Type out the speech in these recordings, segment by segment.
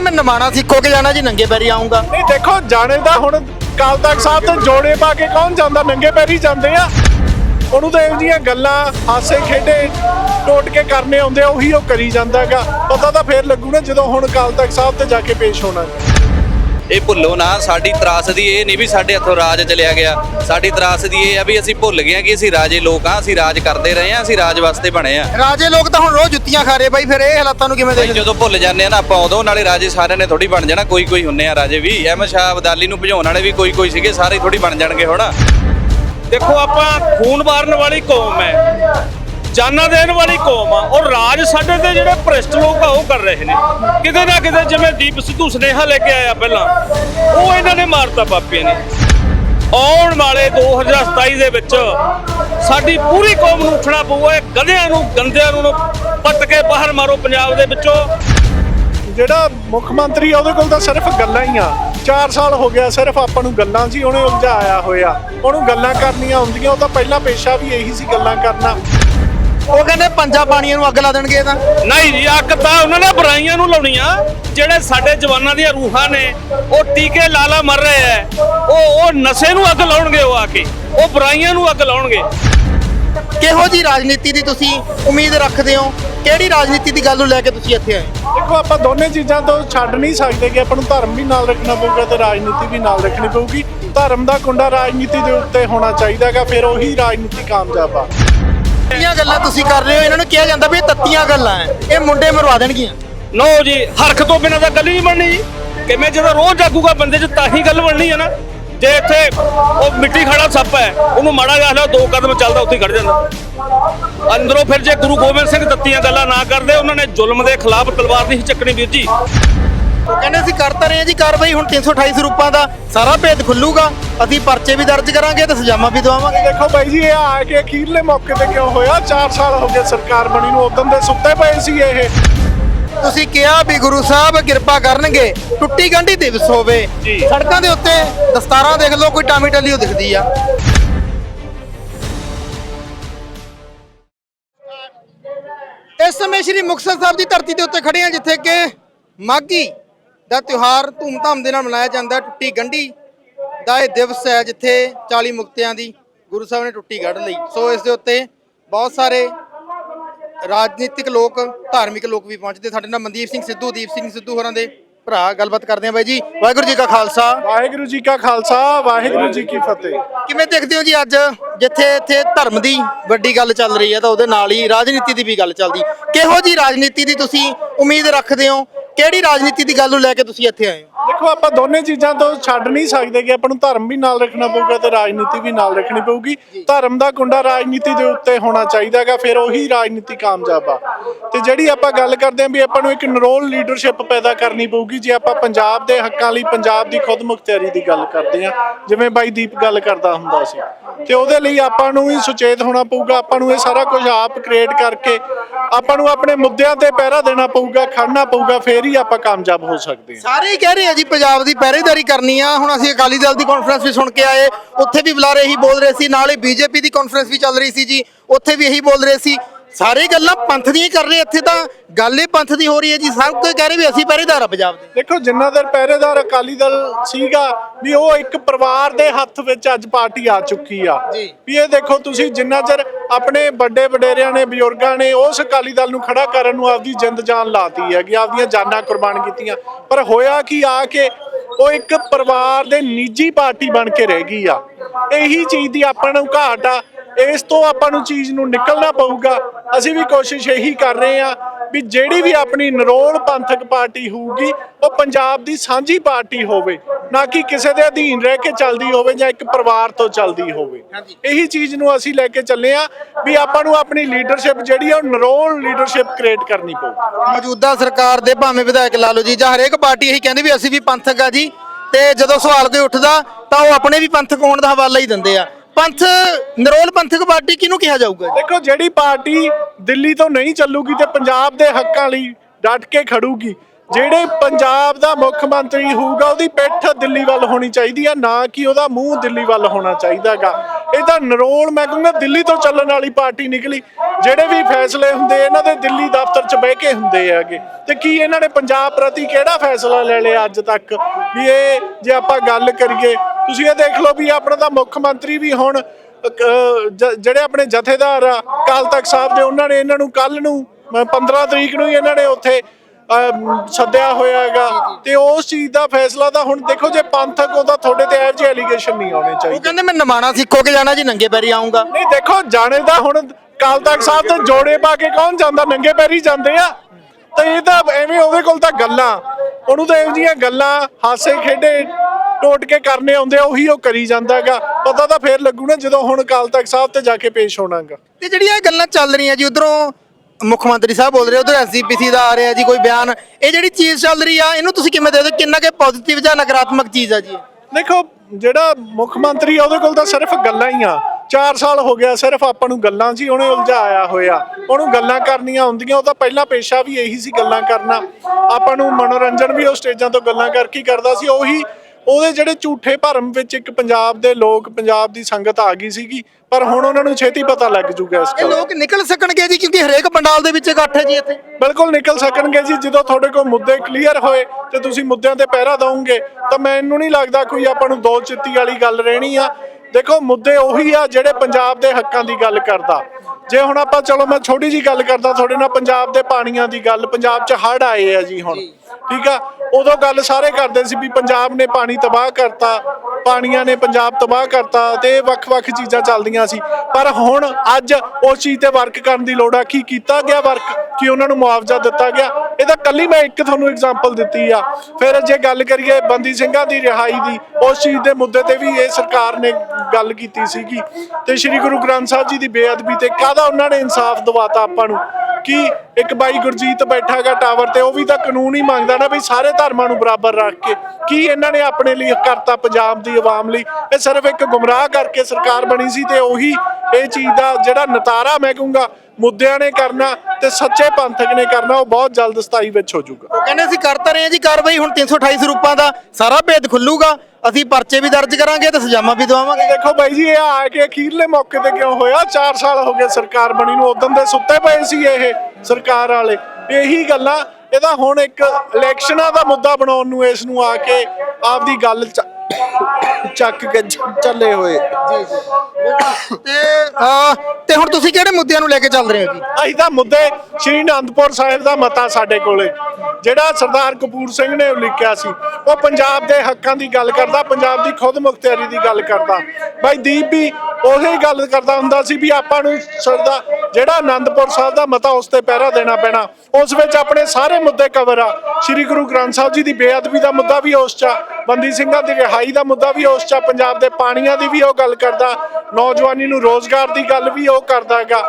ਕਹਿੰਦੇ ਮੈਂ ਨਮਾਣਾ ਸਿੱਖੋ ਕੇ ਜਾਣਾ ਜੀ, ਨੰਗੇ ਪੈਰੀ ਆਉਂਗਾ ਨਹੀਂ, ਦੇਖੋ, ਜਾਣੇ ਦਾ ਹੁਣ ਕਾਲ ਤੱਕ ਸਾਹਿਬ ਤੇ ਜੋੜੇ ਪਾ ਕੇ ਕੌਣ ਜਾਂਦਾ? ਨੰਗੇ ਪੈਰੀ ਜਾਂਦੇ ਆ। ਉਹਨੂੰ ਤਾਂ ਇਹੋ ਜਿਹੀਆਂ ਗੱਲਾਂ ਹਾਸੇ ਖੇਡੇ ਟੋਟ ਕੇ ਕਰਨੇ ਆਉਂਦੇ ਆ, ਉਹੀ ਉਹ ਕਰੀ ਜਾਂਦਾ ਹੈਗਾ ਪਤਾ ਤਾਂ ਫੇਰ ਲੱਗੂ ਨਾ ਜਦੋਂ ਹੁਣ ਕਾਲ ਤੱਕ ਸਾਹਿਬ ਤੇ ਜਾ ਕੇ ਪੇਸ਼ ਹੋਣਾ। ਇਹ ਭੁੱਲੋ ਨਾ ਸਾਡੀ ਤਰਾਸਦੀ ਇਹ ਨਹੀਂ ਵੀ ਸਾਡੇ ਹੱਥੋਂ ਰਾਜ ਚਲਿਆ ਗਿਆ। ਸਾਡੀ ਤਰਾਸਦੀ ਇਹ ਆ ਵੀ ਅਸੀਂ ਭੁੱਲ ਗਏ ਆ ਕਿ ਅਸੀਂ ਰਾਜੇ ਲੋਕ ਆ ਅਸੀਂ ਰਾਜ ਕਰਦੇ ਰਹੇ ਆ ਅਸੀਂ ਰਾਜ ਵਾਸਤੇ ਬਣੇ ਆ। ਰਾਜੇ ਲੋਕ ਤਾਂ ਹੁਣ ਰੋਜ਼ ਜੁੱਤੀਆਂ ਖਾ ਰਹੇ ਬਾਈ ਫਿਰ ਇਹ ਹਾਲਾਤਾਂ ਨੂੰ ਕਿਵੇਂ ਦੇਖਦੇ ਜਦੋਂ ਭੁੱਲ ਜਾਂਦੇ ਆ ਨਾ ਆਪਾਂ ਉਦੋਂ ਨਾਲੇ ਰਾਜੇ ਸਾਰਿਆਂ ਨੇ ਥੋੜੀ ਬਣ ਜਾਣਾ ਕੋਈ ਕੋਈ ਹੁੰਨੇ ਆ ਰਾਜੇ ਵੀ। ਅਹਿਮਦ ਸ਼ਾਹ ਅਬਦਾਲੀ ਨੂੰ ਭਜਾਉਣ ਵਾਲੇ ਵੀ ਕੋਈ ਕੋਈ ਸੀਗੇ ਸਾਰੇ ਥੋੜੀ ਬਣ ਜਾਣਗੇ ਹੁਣ। ਦੇਖੋ ਆਪਾਂ ਖੂਨ ਮਾਰਨ ਵਾਲੀ ਕੌਮ ਹੈ। ਜਾਨਾਂ ਦੇਣ ਵਾਲੀ ਕੌਮ ਆ ਔਰ ਰਾਜ ਸਾਡੇ ਤੇ ਜਿਹੜੇ ਭ੍ਰਿਸ਼ਟ ਲੋਕ ਆ, ਉਹ ਕਰ ਰਹੇ ਨੇ। ਕਿਤੇ ਨਾ ਕਿਤੇ ਜਿਵੇਂ ਦੀਪ ਸਿੱਧੂ ਸੁਨੇਹਾ ਲੈ ਕੇ ਆਇਆ ਪਹਿਲਾਂ, ਉਹ ਇਹਨਾਂ ਨੇ ਮਾਰਤਾ ਪਾਪੀਆਂ ਨੇ। ਆਉਣ ਵਾਲੇ 2027 ਦੇ ਵਿੱਚ ਸਾਡੀ ਪੂਰੀ ਕੌਮ ਨੂੰ ਉੱਠਣਾ ਪਊਗਾ ਗਧਿਆਂ ਨੂੰ, ਗੰਦਿਆਂ ਨੂੰ ਪੱਟ ਕੇ ਬਾਹਰ ਮਾਰੋ ਪੰਜਾਬ ਦੇ ਵਿੱਚੋਂ। ਜਿਹੜਾ ਮੁੱਖ ਮੰਤਰੀ ਆ, ਉਹਦੇ ਕੋਲ ਤਾਂ ਸਿਰਫ ਗੱਲਾਂ ਹੀ ਆ। 4 ਸਾਲ ਹੋ ਗਿਆ, ਸਿਰਫ ਆਪਾਂ ਨੂੰ ਗੱਲਾਂ ਸੀ, ਉਹਨੇ ਉਲਝਾਇਆ ਹੋਇਆ। ਉਹਨੂੰ ਗੱਲਾਂ ਕਰਨੀਆਂ ਆਉਂਦੀਆਂ ਉਹ ਤਾਂ ਪਹਿਲਾਂ ਪੇਸ਼ਾ ਵੀ ਇਹੀ ਸੀ ਗੱਲਾਂ ਕਰਨਾ। ਉਹ ਕਹਿੰਦੇ ਪੰਜਾ ਪਾਣੀਆਂ ਨੂੰ ਅੱਗ ਲਾ ਦੇਣਗੇ ਇਹ ਤਾਂ। ਨਹੀਂ ਜੀ ਅੱਗ ਤਾਂ ਉਹਨਾਂ ਨੇ ਬੁਰਾਈਆਂ ਨੂੰ ਲਾਉਣੀਆਂ। ਜਿਹੜੇ ਸਾਡੇ ਜਵਾਨਾਂ ਦੀਆਂ ਰੂਹਾਂ ਨੇ ਉਹ ਟੀਕੇ ਲਾਲਾ ਮਰ ਰਹੇ ਐ। ਉਹ ਉਹ ਨਸ਼ੇ ਨੂੰ ਅੱਗ ਲਾਉਣਗੇ ਉਹ ਆ ਕੇ। ਉਹ ਬੁਰਾਈਆਂ ਨੂੰ ਅੱਗ ਲਾਉਣਗੇ। ਕਿਹੋ ਜੀ ਰਾਜਨੀਤੀ ਦੀ ਤੁਸੀਂ ਉਮੀਦ ਰੱਖਦੇ ਹੋ? ਕਿਹੜੀ ਰਾਜਨੀਤੀ ਦੀ ਗੱਲ ਨੂੰ ਲੈ ਕੇ ਤੁਸੀਂ ਇੱਥੇ ਆਏ? ਦੇਖੋ ਆਪਾਂ ਦੋਨੇ ਚੀਜ਼ਾਂ ਤੋਂ ਛੱਡ ਨਹੀਂ ਸਕਦੇ ਕਿ ਆਪਾਂ ਨੂੰ ਧਰਮ ਵੀ ਨਾਲ ਰੱਖਣਾ ਪਊਗਾ ਤੇ ਰਾਜਨੀਤੀ ਵੀ ਨਾਲ ਰੱਖਣੀ ਪਊਗੀ। ਧਰਮ ਦਾ ਕੁੰਡਾ ਰਾਜਨੀਤੀ ਦੇ ਉੱਤੇ ਹੋਣਾ ਚਾਹੀਦਾਗਾ ਫਿਰ ਉਹੀ ਰਾਜਨੀਤੀ ਕਾਮਯਾਬ ਆ। ਤੱਤੀਆਂ ਗੱਲਾਂ ਤੁਸੀਂ ਕਰ ਰਹੇ ਹੋ, ਇਹਨਾਂ ਨੂੰ ਕਿਹਾ ਜਾਂਦਾ ਵੀ ਇਹ ਤੱਤੀਆਂ ਗੱਲਾਂ ਐ। ਇਹ ਮੁੰਡੇ ਮਰਵਾ ਦੇਣਗੀਆਂ। ਨੋ ਜੀ, ਹਰਖ ਤੋਂ ਬਿਨਾਂ ਤਾਂ ਗੱਲ ਹੀ ਨਹੀਂ ਬਣਨੀ ਜੀ। ਕਿਵੇਂ ਜਦੋਂ ਰੋਜ਼ ਜਾਗੂਗਾ ਬੰਦੇ 'ਚ, ਤਾਂ ਹੀ ਗੱਲ ਬਣਨੀ ਹੈ ਨਾ। ਜੇ ਇੱਥੇ ਉਹ ਮਿੱਟੀ ਖੜਾ ਸੱਪ ਹੈ, ਉਹਨੂੰ ਮਾੜਾ ਜਿਹਾ ਹਲਾ ਦੋ ਕਦਮ ਚੱਲਦਾ, ਉੱਥੇ ਖੜ ਜਾਂਦਾ। ਅੰਦਰੋਂ ਫਿਰ ਜੇ ਗੁਰੂ ਗੋਬਿੰਦ ਸਿੰਘ ਤੱਤੀਆਂ ਗੱਲਾਂ ਨਾ ਕਰਦੇ, ਉਹਨਾਂ ਨੇ ਜ਼ੁਲਮ ਦੇ ਖਿਲਾਫ ਤਲਵਾਰ ਨਹੀਂ ਸੀ ਚੱਕਣੀ ਵੀਰ ਜੀ। ਕਹਿੰਦੇ ਅਸੀਂ ਕਰਤਾ ਰਹੇ ਹਾਂ ਜੀ ਕਾਰਵਾਈ ਹੁਣ 328 ਸਰੂਪਾਂ ਦਾ ਸਾਰਾ ਭੇਦ ਖੁੱਲੂਗਾ। ਅਸੀਂ ਪਰਚੇ ਵੀ ਦਰਜ ਕਰਾਂਗੇ ਤੇ ਸਜ਼ਾਵਾਂ ਵੀ ਦਵਾਵਾਂਗੇ। ਦੇਖੋ ਬਾਈ ਜੀ ਇਹ ਆ ਕੇ ਅਖੀਰਲੇ ਮੌਕੇ ਤੇ ਕਿਉਂ ਹੋਇਆ? 4 ਸਾਲ ਹੋ ਗਏ ਸਰਕਾਰ ਬਣੀ ਨੂੰ ਉਦੋਂ ਦੇ ਸੁੱਤੇ ਪਏ ਸੀ ਇਹ। ਤੁਸੀਂ ਕਿਹਾ ਵੀ ਗੁਰੂ ਸਾਹਿਬ ਕਿਰਪਾ ਕਰਨਗੇ ਟੁੱਟੀ ਗੰਢੀ ਦਿਵਸ ਹੋਵੇ। ਸੜਕਾਂ ਦੇ ਉੱਤੇ ਦਸਤਾਰਾਂ ਦੇਖ ਲਓ ਕੋਈ ਟਾਮੀ ਟੱਲੀ ਉਹ ਦਿਖਦੀ ਆ। ਇਸ ਸਮੇਂ ਸ੍ਰੀ ਮੁਕਤਸਰ ਸਾਹਿਬ ਦੀ ਧਰਤੀ ਦੇ ਉੱਤੇ ਖੜੇ ਹਾਂ ਜਿੱਥੇ ਕਿ ਮਾਘੀ ਦਾ ਤਿਉਹਾਰ ਧੂਮਧਾਮ ਦੇ ਨਾਲ ਮਨਾਇਆ ਜਾਂਦਾ ਹੈ। ਟੁੱਟੀ ਗੰਢੀ ਦਾ ਇਹ ਦਿਵਸ ਹੈ ਜਿੱਥੇ 40 ਮੁਕਤਿਆਂ ਦੀ ਗੁਰੂ ਸਾਹਿਬ ਨੇ ਟੁੱਟੀ ਕੱਢ ਲਈ। ਸੋ ਇਸ ਦੇ ਉੱਤੇ ਬਹੁਤ ਸਾਰੇ ਰਾਜਨੀਤਿਕ ਲੋਕ ਧਾਰਮਿਕ ਲੋਕ ਵੀ ਪਹੁੰਚਦੇ। ਸਾਡੇ ਨਾਲ ਮਨਦੀਪ ਸਿੰਘ ਸਿੱਧੂ ਦੀਪ ਸਿੰਘ ਸਿੱਧੂ ਹੋਰਾਂ ਦੇ ਭਰਾ ਗੱਲਬਾਤ ਕਰਦੇ ਆ ਬਾਈ ਜੀ। ਵਾਹਿਗੁਰੂ ਜੀ ਕਾ ਖਾਲਸਾ। ਵਾਹਿਗੁਰੂ ਜੀ ਕਾ ਖਾਲਸਾ ਵਾਹਿਗੁਰੂ ਜੀ ਕੀ ਫਤਿਹ। ਕਿਵੇਂ ਦੇਖਦੇ ਹੋ ਜੀ ਅੱਜ ਜਿੱਥੇ ਇੱਥੇ ਧਰਮ ਦੀ ਵੱਡੀ ਗੱਲ ਚੱਲ ਰਹੀ ਹੈ ਤਾਂ ਉਹਦੇ ਨਾਲ ਹੀ ਰਾਜਨੀਤੀ ਦੀ ਵੀ ਗੱਲ ਚੱਲਦੀ। ਕਿਹੋ ਜੀ ਰਾਜਨੀਤੀ ਦੀ ਤੁਸੀਂ ਉਮੀਦ ਰੱਖਦੇ ਹੋ? ਕਿਹੜੀ ਰਾਜਨੀਤੀ ਦੀ ਗੱਲ ਨੂੰ ਲੈ ਕੇ ਤੁਸੀਂ ਇੱਥੇ ਆਏ ਹੋ? ਦੇਖੋ ਆਪਾਂ ਦੋਨੇ ਚੀਜ਼ਾਂ ਤੋਂ ਛੱਡ ਨਹੀਂ ਸਕਦੇ ਕਿ ਆਪਾਂ ਨੂੰ ਧਰਮ ਵੀ ਨਾਲ ਰੱਖਣਾ ਪਊਗਾ ਤੇ ਰਾਜਨੀਤੀ ਵੀ ਨਾਲ ਰੱਖਣੀ ਪਊਗੀ। ਧਰਮ ਦਾ ਕੁੰਡਾ ਰਾਜਨੀਤੀ ਦੇ ਉੱਤੇ ਹੋਣਾ ਚਾਹੀਦਾਗਾ ਫਿਰ ਉਹੀ ਰਾਜਨੀਤੀ ਕਾਮਯਾਬ ਆ। ਤੇ ਜਿਹੜੀ ਆਪਾਂ ਗੱਲ ਕਰਦੇ ਆਂ ਵੀ ਆਪਾਂ ਨੂੰ ਇੱਕ ਨਰੋਲ ਲੀਡਰਸ਼ਿਪ ਪੈਦਾ ਕਰਨੀ ਪਊਗੀ ਜੇ ਆਪਾਂ ਪੰਜਾਬ ਦੇ ਹੱਕਾਂ ਲਈ ਪੰਜਾਬ ਦੀ ਖੁਦਮੁਖਤਿਆਰੀ ਦੀ ਗੱਲ ਕਰਦੇ ਆਂ ਜਿਵੇਂ ਬਾਈ ਦੀਪ ਗੱਲ ਕਰਦਾ ਹੁੰਦਾ ਸੀ। ਤੇ ਉਹਦੇ ਲਈ ਆਪਾਂ ਨੂੰ ਵੀ ਸੁਚੇਤ ਹੋਣਾ ਪਊਗਾ ਆਪਾਂ ਨੂੰ ਇਹ ਸਾਰਾ ਕੁਝ ਆਪ ਕ੍ਰੀਏਟ ਕਰਕੇ ਆਪਾਂ ਨੂੰ ਆਪਣੇ ਮੁੱਦਿਆਂ ਤੇ ਪਹਿਰਾ ਦੇਣਾ ਪਊਗਾ ਖੜਨਾ ਪਊਗਾ ਫੇਰ ਹੀ ਆਪਾਂ ਕਾਮਯਾਬ ਹੋ ਸਕਦੇ ਹਾਂ। ਸਾਰੇ ਹੀ ਕਹਿ ਰਹੇ ਆ ਜੀ ਪੰਜਾਬ ਦੀ ਪਹਿਰੇਦਾਰੀ ਕਰਨੀ ਆ। ਹੁਣ ਅਸੀਂ ਅਕਾਲੀ ਦਲ ਦੀ ਕਾਨਫਰੰਸ ਵੀ ਸੁਣ ਕੇ ਆਏ। ਉੱਥੇ ਵੀ ਬੁਲਾਰੇ ਇਹੀ ਬੋਲ ਰਹੇ ਸੀ। ਨਾਲ ਹੀ ਬੀਜੇਪੀ ਦੀ ਕਾਨਫਰੰਸ ਵੀ ਚੱਲ ਰਹੀ ਸੀ ਜੀ। ਉੱਥੇ ਵੀ ਇਹੀ ਬੋਲ ਰਹੇ ਸੀ। ਸਾਰੇ ਗੱਲਾਂ ਪੰਥ ਦੀਆਂ ਹੀ ਕਰ ਰਹੇ ਇੱਥੇ ਤਾਂ ਗੱਲ ਹੀ ਪੰਥ ਦੀ ਹੋ ਰਹੀ ਹੈ ਜੀ। ਸਭ ਕੋਈ ਕਹਿ ਰਹੇ ਵੀ ਅਸੀਂ ਪਹਿਰੇਦਾਰ ਆ ਪੰਜਾਬ ਦੇ। ਦੇਖੋ ਜਿੰਨਾ ਦਰ ਪਹਿਰੇਦਾਰ ਅਕਾਲੀ ਦਲ ਸੀਗਾ ਵੀ ਉਹ ਇੱਕ ਪਰਿਵਾਰ ਦੇ ਹੱਥ ਵਿੱਚ ਅੱਜ ਪਾਰਟੀ ਆ ਚੁੱਕੀ ਆ। ਵੀ ਇਹ ਦੇਖੋ ਤੁਸੀਂ ਜਿੰਨਾ ਚਿਰ ਆਪਣੇ ਵੱਡੇ ਵਡੇਰਿਆਂ ਨੇ ਬਜ਼ੁਰਗਾਂ ਨੇ ਉਸ ਅਕਾਲੀ ਦਲ ਨੂੰ ਖੜਾ ਕਰਨ ਨੂੰ ਆਪਦੀ ਜਿੰਦ ਜਾਨ ਲਾਤੀ ਹੈਗੀ ਆਪਦੀਆਂ ਜਾਨਾਂ ਕੁਰਬਾਨ ਕੀਤੀਆਂ। ਪਰ ਹੋਇਆ ਕੀ ਆ ਕੇ ਉਹ ਇੱਕ ਪਰਿਵਾਰ ਦੇ ਨਿੱਜੀ ਪਾਰਟੀ ਬਣ ਕੇ ਰਹਿ ਗਈ ਆ। ਇਹੀ ਚੀਜ਼ ਦੀ ਆਪਾਂ ਨੂੰ ਘਾਟ ਆ। ਇਸ ਤੋਂ ਆਪਾਂ ਨੂੰ ਚੀਜ਼ ਨੂੰ ਨਿਕਲਣਾ ਪਊਗਾ। ਅਸੀਂ ਵੀ ਕੋਸ਼ਿਸ਼ ਇਹੀ ਕਰ ਰਹੇ ਆ ਵੀ ਜਿਹੜੀ ਵੀ ਆਪਣੀ ਨਰੋਲ ਪੰਥਕ ਪਾਰਟੀ ਹੋਊਗੀ ਉਹ ਪੰਜਾਬ ਦੀ ਸਾਂਝੀ ਪਾਰਟੀ ਹੋਵੇ ਨਾ ਕਿ ਕਿਸੇ ਦੇ ਅਧੀਨ ਰਹਿ ਕੇ ਚੱਲਦੀ ਹੋਵੇ ਜਾਂ ਇੱਕ ਪਰਿਵਾਰ ਤੋਂ ਚੱਲਦੀ ਹੋਵੇ। ਇਹੀ ਚੀਜ਼ ਨੂੰ ਅਸੀਂ ਲੈ ਕੇ ਚੱਲੇ ਆ ਵੀ ਆਪਾਂ ਨੂੰ ਆਪਣੀ ਲੀਡਰਸ਼ਿਪ ਜਿਹੜੀ ਆ ਉਹ ਨਰੋਲ ਲੀਡਰਸ਼ਿਪ ਕ੍ਰੀਏਟ ਕਰਨੀ ਪਊ। ਮੌਜੂਦਾ ਸਰਕਾਰ ਦੇ ਭਾਵੇਂ ਵਿਧਾਇਕ ਲਾ ਲਓ ਜੀ ਜਾਂ ਹਰੇਕ ਪਾਰਟੀ ਇਹੀ ਕਹਿੰਦੀ ਵੀ ਅਸੀਂ ਵੀ ਪੰਥਕ ਆ ਜੀ ਤੇ ਜਦੋਂ ਸਵਾਲ ਕੋਈ ਉੱਠਦਾ ਤਾਂ ਉਹ ਆਪਣੇ ਵੀ ਪੰਥਕ ਹੋਣ ਦਾ ਹਵਾਲਾ ਹੀ ਦਿੰਦੇ ਆ। ਪੰਥ, ਨਿਰੋਲ ਪੰਥਕ ਪਾਰਟੀ ਕਿਹਨੂੰ ਕਿਹਾ ਜਾਊਗਾ ਦੇਖੋ, ਜਿਹੜੀ ਪਾਰਟੀ ਦਿੱਲੀ ਤੋਂ ਨਹੀਂ ਚੱਲੂਗੀ ਤੇ ਪੰਜਾਬ ਦੇ ਹੱਕਾਂ ਲਈ ਡਟ ਕੇ ਖੜੂਗੀ ਜਿਹੜੇ ਪੰਜਾਬ ਦਾ ਮੁੱਖ ਮੰਤਰੀ ਹੋਊਗਾ ਉਹਦੀ ਪਿੱਠ ਦਿੱਲੀ ਵੱਲ ਹੋਣੀ ਚਾਹੀਦੀ ਆ ਨਾ ਕਿ ਉਹਦਾ ਮੂੰਹ ਦਿੱਲੀ ਵੱਲ ਹੋਣਾ ਚਾਹੀਦਾਗਾ ਇਹ ਤਾਂ ਨਰੋਲ ਮੈਂ ਕਹੂੰਗਾ ਦਿੱਲੀ ਤੋਂ ਚੱਲਣ ਵਾਲੀ ਪਾਰਟੀ ਨਿਕਲੀ। ਜਿਹੜੇ ਵੀ ਫੈਸਲੇ ਹੁੰਦੇ ਇਹਨਾਂ ਦੇ ਦਿੱਲੀ ਦਫ਼ਤਰ 'ਚ ਬਹਿ ਕੇ ਹੁੰਦੇ ਹੈਗੇ। ਤੇ ਕੀ ਇਹਨਾਂ ਨੇ ਪੰਜਾਬ ਪ੍ਰਤੀ ਕਿਹੜਾ ਫੈਸਲਾ ਲੈ ਲਿਆ ਅੱਜ ਤੱਕ? ਵੀ ਇਹ ਜੇ ਆਪਾਂ ਗੱਲ ਕਰੀਏ ਤੁਸੀਂ ਇਹ ਦੇਖ ਲਓ ਵੀ ਆਪਣਾ ਤਾਂ ਮੁੱਖ ਮੰਤਰੀ ਵੀ ਹੁਣ ਜਿਹੜੇ ਆਪਣੇ ਜਥੇਦਾਰ ਆ ਕਾਲ ਤਖਤ ਸਾਹਿਬ ਦੇ ਉਹਨਾਂ ਨੇ ਇਹਨਾਂ ਨੂੰ ਕੱਲ ਨੂੰ ਅਹ, 15 ਤਰੀਕ ਨੂੰ ਹੀ ਇਹਨਾਂ ਨੇ ਉੱਥੇ ਸੱਦਿਆ ਹੋਇਆ ਹੈਗਾ। ਤੇ ਉਸ ਚੀਜ਼ ਦਾ ਫੈਸਲਾ ਤਾਂ ਹੁਣ ਦੇਖੋ ਜੇ ਪੰਥਕ ਉਹਦਾ ਤੁਹਾਡੇ ਤੇ ਇਹੋ ਜਿਹੇ ਐਲੀਗੇਸ਼ਨ ਨਹੀਂ ਆਉਣੇ ਉਹ ਚਾਹੀਦੇ ਕਹਿੰਦੇ ਮੈਂ ਨਮਾਣਾ ਸਿੱਖੋ ਕੇ ਜਾਣਾ ਜੀ ਨੰਗੇ ਪੈਰੀ ਆਉਂਗਾ ਨਹੀਂ ਦੇਖੋ ਜਾਣੇ ਦਾ ਹੁਣ ਕਾਲ ਤਖਤ ਸਾਹਿਬ ਤੇ ਜੋੜੇ ਪਾ ਕੇ ਕੌਣ ਜਾਂਦਾ? ਨੰਗੇ ਪੈਰੀ ਜਾਂਦੇ ਆ। ਤੇ ਇਹ ਤਾਂ ਐਵੇਂ ਉਹਦੇ ਕੋਲ ਤਾਂ ਗੱਲਾਂ। ਉਹਨੂੰ ਤਾਂ ਇਹੋ ਜਿਹੀਆਂ ਗੱਲਾਂ ਹਾਸੇ ਖੇਡੇ ਟੋਟ ਕੇ ਕਰਨੇ ਆਉਂਦੇ ਆ, ਉਹੀ ਉਹ ਕਰੀ ਜਾਂਦਾਗਾ ਪਤਾ ਤਾਂ ਫੇਰ ਲੱਗੂ ਨਾ ਜਦੋਂ ਹੁਣ ਕਾਲ ਤਖਤ ਸਾਹਿਬ ਤੇ ਜਾ ਕੇ ਪੇਸ਼ ਹੋਣਾਗਾ। ਤੇ ਜਿਹੜੀਆਂ ਇਹ ਗੱਲਾਂ ਚੱਲ ਰਹੀਆਂ ਜੀ ਉਧਰੋਂ ਮੁੱਖ ਮੰਤਰੀ ਸਾਹਿਬ ਬੋਲ ਰਹੇ, ਉਧਰ ਐਸਜੀਪੀਸੀ ਦਾ ਆ ਰਿਹਾ ਜੀ, ਕੋਈ ਬਿਆਨ। ਇਹ ਜਿਹੜੀ ਚੀਜ਼ ਚੱਲ ਰਹੀ ਆ, ਇਹਨੂੰ ਤੁਸੀਂ ਕਿਵੇਂ ਦੇਖਦੇ ਹੋ? ਕਿੰਨਾ ਕਿ ਪੋਜ਼ਿਟਿਵ ਜਾਂ ਨਕਾਰਾਤਮਕ ਚੀਜ਼ ਆ ਜੀ? ਦੇਖੋ, ਜਿਹੜਾ ਮੁੱਖ ਮੰਤਰੀ ਆ, ਉਹਦੇ ਕੋਲ ਤਾਂ ਸਿਰਫ ਗੱਲਾਂ ਹੀ ਆ। 4 ਸਾਲ ਹੋ ਗਿਆ, ਸਿਰਫ ਆਪਾਂ ਨੂੰ ਗੱਲਾਂ 'ਚ ਹੀ ਉਹਨੇ ਉਲਝਾਇਆ ਹੋਇਆ। ਉਹਨੂੰ ਗੱਲਾਂ ਕਰਨੀਆਂ ਹੁੰਦੀਆਂ ਤਾਂ ਪਹਿਲਾ ਪੇਸ਼ਾ ਵੀ ਇਹੀ ਸੀ ਗੱਲਾਂ ਕਰਨਾ। ਆਪਾਂ ਨੂੰ ਮਨੋਰੰਜਨ ਵੀ ਉਹ ਸਟੇਜਾਂ ਤੋਂ ਗੱਲਾਂ ਕਰਕੇ ਕਰਦਾ ਸੀ, ਉਹੀ ਉਹਦੇ ਜਿਹੜੇ ਝੂਠੇ ਭਰਮ ਵਿੱਚ ਇੱਕ ਪੰਜਾਬ ਦੇ ਲੋਕ ਪੰਜਾਬ ਦੀ ਸੰਗਤ ਆ ਗਈ ਸੀਗੀ ਪਰ ਹੁਣ ਉਹਨਾਂ ਨੂੰ ਛੇਤੀ ਪਤਾ ਲੱਗ ਜੂਗਾ ਇਸ ਇਹ ਗੱਲ। ਲੋਕ ਨਿਕਲ ਸਕਣਗੇ ਜੀ ਕਿਉਂਕਿ ਹਰੇਕ ਪੰਡਾਲ ਦੇ ਵਿੱਚ ਇਕੱਠ ਹੈ ਜੀ ਇੱਥੇ। ਬਿਲਕੁਲ ਨਿਕਲ ਸਕਣਗੇ ਜੀ ਜਦੋਂ ਤੁਹਾਡੇ ਕੋਲ ਮੁੱਦੇ ਕਲੀਅਰ ਹੋਏ ਤੇ ਤੁਸੀਂ ਮੁੱਦਿਆਂ ਤੇ ਪਹਿਰਾ ਦਵੋਗੇ ਤਾਂ ਮੈਨੂੰ ਨਹੀਂ ਲੱਗਦਾ ਕੋਈ ਆਪਾਂ ਨੂੰ ਦੋ ਚਿੱਤੀ ਵਾਲੀ ਗੱਲ ਰਹਿਣੀ ਆ। ਦੇਖੋ ਮੁੱਦੇ ਉਹੀ ਆ ਜਿਹੜੇ ਪੰਜਾਬ ਦੇ ਹੱਕਾਂ ਦੀ ਗੱਲ ਕਰਦਾ। ਜੇ ਹੁਣ ਆਪਾਂ ਚਲੋ ਮੈਂ ਛੋਟੀ ਜੀ ਗੱਲ ਕਰਦਾ ਤੁਹਾਡੇ ਨਾਲ ਪੰਜਾਬ ਦੇ ਪਾਣੀਆਂ ਦੀ ਗੱਲ ਪੰਜਾਬ 'ਚ ਹੜ੍ਹ ਆਏ ਆ ਜੀ ਹੁਣ। ਠੀਕ ਆ? ਉਦੋਂ ਗੱਲ ਸਾਰੇ ਕਰਦੇ ਸੀ ਵੀ ਪੰਜਾਬ ਨੇ ਪਾਣੀ ਤਬਾਹ ਕਰਤਾ, ਪਾਣੀਆਂ ਨੇ ਪੰਜਾਬ ਤਬਾਹ ਕਰਤਾ ਤੇ ਵੱਖ-ਵੱਖ ਚੀਜ਼ਾਂ ਚੱਲਦੀਆਂ ਸੀ। ਪਰ ਹੁਣ ਅੱਜ ਉਸ ਚੀਜ਼ ਤੇ ਵਰਕ ਕਰਨ ਦੀ ਲੋੜ ਆ। ਕੀ ਕੀਤਾ ਗਿਆ ਵਰਕ ਕੀ ਉਹਨਾਂ ਨੂੰ ਮੁਆਵਜ਼ਾ ਦਿੱਤਾ ਗਿਆ? ਇਹਦਾ ਤਾਂ ਕੱਲੀ ਮੈਂ ਇੱਕ ਤੁਹਾਨੂੰ ਐਗਜ਼ਾਮਪਲ ਦਿੱਤੀ ਆ। ਫਿਰ ਜੇ ਗੱਲ ਕਰੀਏ ਬੰਦੀ ਸਿੰਘਾਂ ਦੀ ਰਿਹਾਈ ਦੀ, ਉਸ ਚੀਜ਼ ਦੇ ਮੁੱਦੇ ਤੇ ਵੀ ਇਹ ਸਰਕਾਰ ਨੇ ਗੱਲ ਕੀਤੀ ਸੀਗੀ। ਤੇ ਸ੍ਰੀ ਗੁਰੂ ਗ੍ਰੰਥ ਸਾਹਿਬ ਜੀ ਦੀ ਬੇਅਦਬੀ ਤੇ ਕਾਹਦਾ ਉਹਨਾਂ ਨੇ ਇਨਸਾਫ ਦਿਵਾਤਾ ਆਪਾਂ ਨੂੰ? ਕਿ ਇੱਕ ਬਾਈ ਗੁਰਜੀਤ ਬੈਠਾਗਾ ਟਾਵਰ ਤੇ, ਉਹ ਵੀ ਤਾਂ ਕਾਨੂੰਨ ਹੀ ਮੰਗਦਾ ਨਾ ਵੀ ਸਾਰੇ ਧਰਮਾਂ ਨੂੰ ਬਰਾਬਰ ਰੱਖ ਕੇ ਕੀ ਇਹਨਾਂ ਨੇ ਆਪਣੇ ਲਈ ਕਰਤਾ ਪੰਜਾਬ ਦੀ ਆਵਾਮ ਲਈ। ਇਹ ਸਿਰਫ ਇੱਕ ਗੁੰਮਰਾਹ ਕਰਕੇ ਸਰਕਾਰ ਬਣੀ ਸੀ ਤੇ ਉਹੀ ਇਹ ਚੀਜ਼ ਦਾ ਜਿਹੜਾ ਨਤਾਰਾ ਮੈਂ ਕਹੂੰਗਾ ਮੁੱਦਿਆਂ ਨੇ ਕਰਨਾ ਤੇ ਸੱਚੇ ਪੰਥਕ ਨੇ ਕਰਨਾ ਉਹ ਬਹੁਤ ਜਲਦ 27 ਵਿੱਚ ਹੋ ਜਾਊਗਾ। ਉਹ ਕਹਿੰਦੇ ਅਸੀਂ ਕਰ ਤਾਂ ਰਹੇ ਹਾਂ ਜੀ ਕਾਰਵਾਈ ਹੁਣ 328 ਰੂਪਾਂ ਦਾ ਸਾਰਾ ਭੇਦ ਖੁੱਲੂਗਾ ਅਸੀਂ ਪਰਚੇ ਵੀ ਦਰਜ ਕਰਾਂਗੇ ਤੇ ਸਜ਼ਾਵਾਂ ਵੀ ਦਵਾਵਾਂਗੇ। ਦੇਖੋ ਬਾਈ ਜੀ ਇਹ ਆ ਕੇ ਅਖੀਰਲੇ ਮੌਕੇ ਤੇ ਕਿਉਂ ਹੋਇਆ? 4 ਸਾਲ ਹੋ ਗਏ ਸਰਕਾਰ ਬਣੀ ਨੂੰ ਉਦੋਂ ਦੇ ਸੁੱਤੇ ਪਏ ਸੀ ਇਹ ਸਰਕਾਰ ਵਾਲੇ। ਇਹੀ ਗੱਲਾਂ ਇਹਦਾ ਹੁਣ ਇੱਕ ਇਲੈਕਸ਼ਨਾਂ ਦਾ ਮੁੱਦਾ ਬਣਾਉਣ ਨੂੰ ਇਸ ਨੂੰ ਆ ਕੇ ਆਪਦੀ ਗੱਲ ਚੱਕ ਕੇ ਚ- ਚੱਲੇ ਹੋਏ। ਤੇ ਅਹ, ਤੇ ਹੁਣ ਤੁਸੀਂ ਕਿਹੜੇ ਮੁੱਦਿਆਂ ਨੂੰ ਲੈ ਕੇ ਚੱਲ ਰਹੇ ਹੋ ਜੀ? ਅਸੀਂ ਤਾਂ ਮੁੱਦੇ ਸ਼੍ਰੀ ਅਨੰਦਪੁਰ ਸਾਹਿਬ ਦਾ ਮਤਾ ਸਾਡੇ ਕੋਲੇ। ਜਿਹੜਾ ਸਰਦਾਰ ਕਪੂਰ ਸਿੰਘ ਨੇ ਲਿਖਿਆ ਸੀ ਉਹ ਪੰਜਾਬ ਦੇ ਹੱਕਾਂ ਦੀ ਗੱਲ ਕਰਦਾ ਪੰਜਾਬ ਦੀ ਖੁਦ ਮੁਖਤਿਆਰੀ ਦੀ ਗੱਲ ਕਰਦਾ। ਬਾਈ ਦੀਪ ਵੀ ਉਹੀ ਗੱਲ ਕਰਦਾ ਹੁੰਦਾ ਸੀ ਵੀ ਆਪਾਂ ਨੂੰ ਸਰਦਾ ਜਿਹੜਾ ਅਨੰਦਪੁਰ ਸਾਹਿਬ ਦਾ ਮਤਾ ਉਸ ਤੇ ਪਹਿਰਾ ਦੇਣਾ ਪੈਣਾ, ਉਸ ਵਿੱਚ ਆਪਣੇ ਸਾਰੇ ਮੁੱਦੇ ਕਵਰ ਆ। ਸ਼੍ਰੀ ਗੁਰੂ ਗ੍ਰੰਥ ਸਾਹਿਬ ਜੀ ਦੀ ਬੇਅਦਬੀ ਦਾ ਮੁੱਦਾ ਵੀ ਉਸ 'ਚ ਬੰਦੀ ਸਿੰਘਾਂ ਦੀ ਰਿਹਾਈ ਦਾ ਮੁੱਦਾ ਵੀ ਉਸ 'ਚ ਪੰਜਾਬ ਦੇ ਪਾਣੀਆਂ ਦੀ ਵੀ ਉਹ ਗੱਲ ਕਰਦਾ, ਨੌਜਵਾਨੀ ਨੂੰ ਰੋਜ਼ਗਾਰ ਦੀ ਗੱਲ ਵੀ ਉਹ ਕਰਦਾ ਹੈਗਾ,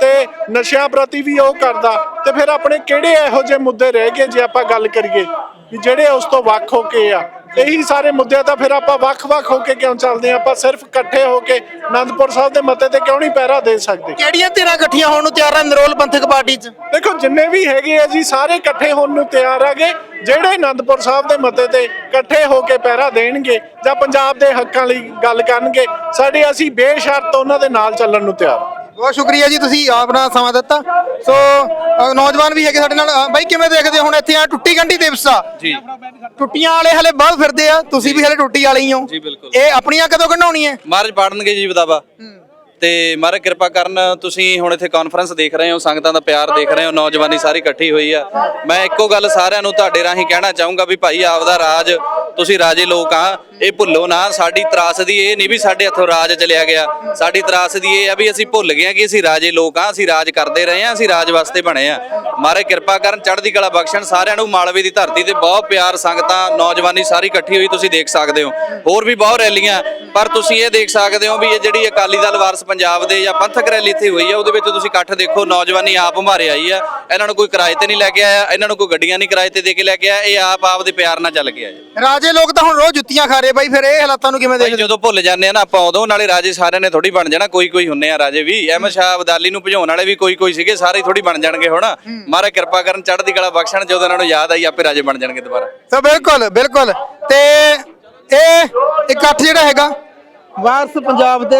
ਤੇ ਨਸ਼ਿਆਂ ਪ੍ਰਤੀ ਵੀ ਉਹ ਕਰਦਾ, ਤੇ ਫਿਰ ਆਪਣੇ ਕਿਹੜੇ ਇਹੋ ਜਿਹੇ ਮੁੱਦੇ ਰਹਿ ਗਏ ਜੇ ਆਪਾਂ ਗੱਲ ਕਰੀਏ? ਵੀ ਜਿਹੜੇ ਉਸ ਤੋਂ ਵੱਖ ਹੋ ਕੇ ਆ ਇਹੀ ਸਾਰੇ ਮੁੱਦੇ ਤਾਂ ਫਿਰ ਆਪਾਂ ਵੱਖ-ਵੱਖ ਹੋ ਕੇ ਕਿਉਂ ਚੱਲਦੇ ਆ ਆਪਾਂ ਸਿਰਫ ਇਕੱਠੇ ਹੋ ਕੇ ਆਨੰਦਪੁਰ ਸਾਹਿਬ ਦੇ ਮੱਤੇ ਤੇ ਕਿਉਂ ਨਹੀਂ ਪਹਿਰਾ ਦੇ ਸਕਦੇ? ਕਿਹੜੀਆਂ ਧਿਰਾਂ ਇਕੱਠੀਆਂ ਹੋਣ ਨੂੰ ਤਿਆਰ ਹੈ ਨਰੋਲ ਪੰਥਕ ਪਾਰਟੀ 'ਚ? ਦੇਖੋ ਜਿੰਨੇ ਵੀ ਹੈਗੇ ਆ ਜੀ ਸਾਰੇ ਇਕੱਠੇ ਹੋਣ ਨੂੰ ਤਿਆਰ ਆਗੇ। ਜਿਹੜੇ ਆਨੰਦਪੁਰ ਸਾਹਿਬ ਦੇ ਮੱਤੇ ਤੇ ਇਕੱਠੇ ਹੋ ਕੇ ਪਹਿਰਾ ਦੇਣਗੇ ਜਾਂ ਪੰਜਾਬ ਦੇ ਹੱਕਾਂ ਲਈ ਗੱਲ ਕਰਨਗੇ ਸਾਡੇ ਅਸੀਂ ਬੇਸ਼ਰਤ ਉਹਨਾਂ ਦੇ ਨਾਲ ਚੱਲਣ ਨੂੰ ਤਿਆਰ। ਬਹੁਤ ਸ਼ੁਕਰੀਆ ਜੀ ਤੁਸੀਂ ਆਪਣਾ ਸਮਾਂ ਦਿੱਤਾ। ਸੋ ਨੌਜਵਾਨ ਵੀ ਹੈਗੇ ਸਾਡੇ ਨਾਲ। ਬਾਈ ਕਿਵੇਂ ਦੇਖਦੇ ਹੋ ਹੁਣ ਇੱਥੇ ਆ ਟੁੱਟੀ ਗੰਢੀ ਦਿਵਸ ਆ ਜੀ। ਟੁੱਟੀਆਂ ਵਾਲੇ ਹਲੇ ਬਾਹਰ ਫਿਰਦੇ ਆ। ਤੁਸੀਂ ਵੀ ਹਲੇ ਟੁੱਟੀ ਵਾਲੇ ਹੀ ਹੋ। ਜੀ, ਬਿਲਕੁਲ। ਇਹ ਆਪਣੀਆਂ ਕਦੋਂ ਕਢਾਉਣੀਆਂ ਮਹਾਰਾਜ ਪਾੜਨਗੇ ਜੀ ਬਦਾਵਾ ਤੇ ਮਹਾਰਾਜ ਕਿਰਪਾ ਕਰਨ ਤੁਸੀਂ ਹੁਣ ਇੱਥੇ ਕਾਨਫਰੰਸ ਦੇਖ ਰਹੇ ਹੋ, ਸੰਗਤਾਂ ਦਾ ਪਿਆਰ ਦੇਖ ਰਹੇ ਹੋ, ਨੌਜਵਾਨੀ ਸਾਰੀ ਇਕੱਠੀ ਹੋਈ ਆ। ਮੈਂ ਇੱਕੋ ਗੱਲ ਸਾਰਿਆਂ ਨੂੰ ਤੁਹਾਡੇ ਰਾਹੀਂ ਕਹਿਣਾ ਚਾਹੂੰਗਾ ਵੀ ਭਾਈ ਆਪਦਾ ਰਾਜ, ਤੁਸੀਂ ਰਾਜੇ ਲੋਕ ਆ, ਇਹ ਭੁੱਲੋ ਨਾ, ਸਾਡੀ ਤਰਾਸਦੀ ਇਹ ਨਹੀਂ ਵੀ ਸਾਡੇ ਹੱਥੋਂ ਰਾਜ ਚਲਿਆ ਗਿਆ। ਸਾਡੀ ਤਰਾਸਦੀ ਇਹ ਆ ਵੀ ਅਸੀਂ ਭੁੱਲ ਗਏ ਆ ਕਿ ਅਸੀਂ ਰਾਜੇ ਲੋਕ ਆ, ਅਸੀਂ ਰਾਜ ਕਰਦੇ ਰਹੇ ਆ, ਅਸੀਂ ਰਾਜ ਵਾਸਤੇ ਬਣੇ ਆ। ਮਹਾਰਾਜ ਕਿਰਪਾ ਕਰਨ, ਚੜ੍ਹਦੀ ਕਲਾ ਬਖਸ਼ਣ, ਸਾਰਿਆਂ ਨੂੰ ਮਾਲਵੇ ਦੀ ਧਰਤੀ ਤੇ ਬਹੁਤ ਪਿਆਰ, ਸੰਗਤਾਂ, ਨੌਜਵਾਨੀ ਸਾਰੀ ਇਕੱਠੀ ਹੋਈ, ਤੁਸੀਂ ਦੇਖ ਸਕਦੇ ਹੋ। ਹੋਰ ਵੀ ਬਹੁਤ ਰੈਲੀਆਂ ਪਰ ਤੁਸੀਂ ਇਹ ਦੇਖ ਸਕਦੇ ਹੋ ਵੀ ਇਹ ਜਿਹੜੀ ਅਕਾਲੀ ਦਲ ਵਾਰਸ ਪੰਜਾਬ ਦੇ ਜਾਂ ਪੰਥਕ ਰੈਲੀ ਇੱਥੇ ਹੋਈ ਆ ਉਹਦੇ ਵਿੱਚ ਤੁਸੀਂ ਇਕੱਠ ਦੇਖੋ ਨੌਜਵਾਨੀ ਆਪ ਮਾਰੇ ਆਈ ਆ। ਇਹਨਾਂ ਨੂੰ ਕੋਈ ਕਿਰਾਏ ਤੇ ਨਹੀਂ ਲੈ ਕੇ ਆਇਆ ਇਹਨਾਂ ਨੂੰ ਕੋਈ ਗੱਡੀਆਂ ਨਹੀਂ ਕਿਰਾਏ ਤੇ ਦੇ ਕੇ ਲੈ ਕੇ ਆਇਆ ਇਹ ਆਪ ਆਪ ਦੇ ਪਿਆਰ ਨਾਲ ਚੱਲ ਕੇ ਆਏ ਰਾਜੇ ਲੋਕ ਤਾਂ ਹੁਣ ਰੋਜ਼ ਜੁੱਤੀਆਂ ਖਾ ਰਹੇ ਬਾਈ ਫਿਰ ਇਹ ਹਾਲਾਤਾਂ ਨੂੰ ਕਿਵੇਂ ਦੇਖਦੇ ਜਦੋਂ ਭੁੱਲ ਜਾਂਦੇ ਆ ਨਾ ਆਪਾਂ ਉਦੋਂ ਨਾਲੇ ਰਾਜੇ ਸਾਰਿਆਂ ਨੇ ਥੋੜੀ ਬਣ ਜਾਣਾ ਕੋਈ ਕੋਈ ਹੁੰਨੇ ਆ ਰਾਜੇ ਵੀ। ਅਹਿਮਦ ਸ਼ਾਹ ਅਬਦਾਲੀ ਨੂੰ ਭਜਾਉਣ ਵਾਲੇ ਵੀ ਕੋਈ ਕੋਈ ਸੀਗੇ ਸਾਰੇ ਥੋੜੀ ਬਣ ਜਾਣਗੇ ਹੁਣ। ਮਹਾਰਾਜ ਕਿਰਪਾ ਕਰਨ ਚੜ੍ਹਦੀ ਕਲਾ ਬਖਸ਼ਣ ਜਦੋਂ ਇਹਨਾਂ ਨੂੰ ਯਾਦ ਆਈ ਆਪੇ ਰਾਜੇ ਬਣ ਜਾਣਗੇ ਦੁਬਾਰਾ। ਸੋ ਬਿਲਕੁਲ ਬਿਲਕੁਲ। ਤੇ ਇਹ ਇਕੱਠ ਜਿਹੜਾ ਹੈਗਾ ਵਾਰਸ ਪੰਜਾਬ ਦੇ